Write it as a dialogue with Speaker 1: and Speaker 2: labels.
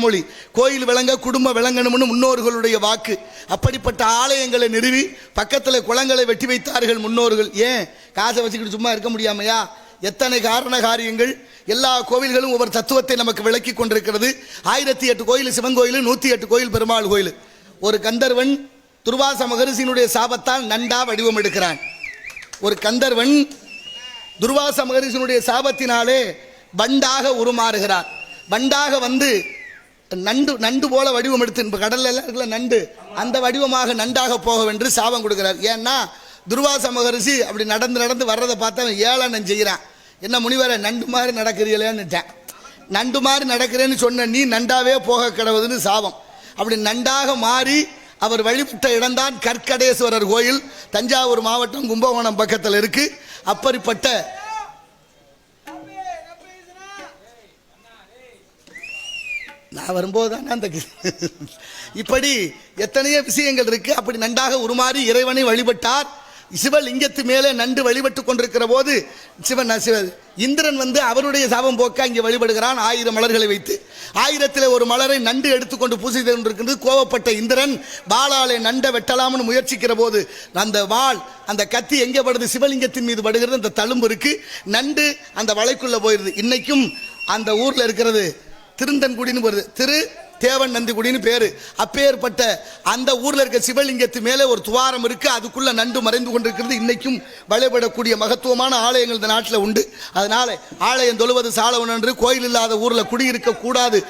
Speaker 1: மொழி. கோயில் விளங்க குடும்பம் விளங்கணும்னு முன்னோர்களுடைய வாக்கு. அப்படிப்பட்ட ஆலயங்களை நிறுவி பக்கத்தில் குளங்களை வெட்டி வைத்தார்கள் முன்னோர்கள். ஏன்? காசை வச்சுக்கிட்டு சும்மா இருக்க முடியாமையா? எத்தனை காரண காரியங்கள்? எல்லா கோவில்களும் ஒவ்வொரு தத்துவத்தை நமக்கு விளக்கி கொண்டிருக்கிறது. ஆயிரத்தி எட்டு கோயில் சிவன் கோயில் நூற்றி எட்டு கோயில் பெருமாள் கோயில். ஒரு கந்தர்வன் துர்வாச மகரிஷியினுடைய சாபத்தால் நண்டா வடிவம் எடுக்கிறான். ஒரு கந்தர்வன் துர்வாச மகரிஷியினுடைய சாபத்தினாலே பண்டாக உருமாறுகிறார். பண்டாக வந்து நண்டு நண்டு போல வடிவம் எடுத்து இப்போ கடல்ல எல்லாம் இருக்குல்ல நண்டு. அந்த வடிவமாக நண்டாக போக வென்று சாபம் கொடுக்கிறார். ஏன்னா துர்வாச மகரிஷி அப்படி நடந்து நடந்து வர்றதை பார்த்தா அவன் ஏளனம் செய்கிறான். என்ன முனிவர நண்டு மாதிரி நடக்கிறீங்களேன்னுட்டேன் நண்டு மாதிரி நடக்கிறேன்னு சொன்ன நீ நண்டாவே போக கிடவுதுன்னு சாபம். அப்படி நண்டாக மாறி அவர் வழிபட்ட இடம்தான் கற்கடேஸ்வரர் கோயில். தஞ்சாவூர் மாவட்டம் கும்பகோணம் பக்கத்தில் இருக்கு. அப்படிப்பட்ட நான் வரும்போது தானே அந்த இப்படி எத்தனையோ விஷயங்கள் இருக்கு. அப்படி நன்றாக உருமாறி இறைவனை வழிபட்டார். சிவலிங்கத்து மேலே நண்டு வழிபட்டு கொண்டிருக்கிற போது சிவன் சிவ இந்திரன் வந்து அவருடைய சாபம் போக்க இங்கே வழிபடுகிறான் ஆயிரம் மலர்களை வைத்து. ஆயிரத்தில் ஒரு மலரை நண்டு எடுத்துக்கொண்டு பூசி செய்து கோவப்பட்ட இந்திரன் வாளாலே நண்டை வெட்டலாம்னு முயற்சிக்கிற போது அந்த வாள் அந்த கத்தி எங்கே படுது? சிவலிங்கத்தின் மீது படுகிறது. அந்த தழும்பு இருக்கு. நண்டு அந்த வலைக்குள்ளே போயிருது. இன்னைக்கும் அந்த ஊரில் இருக்கிறது திருந்தன்குடின்னு வருது திரு தேவன் நந்திகுடின்னு பேரு. அப்பேற்பட்ட அந்த ஊர்ல இருக்க சிவலிங்கத்து மேலே ஒரு துவாரம் இருக்கு. அதுக்குள்ள நண்டு மறைந்து கொண்டிருக்கிறது. இன்னைக்கும் வழிபடக்கூடிய மகத்துவமான ஆலயங்கள் இந்த நாட்டில் உண்டு. அதனால ஆலயம் தொழுவது சாலவன் என்று கோயில் இல்லாத ஊர்ல குடியிருக்க கூடாது.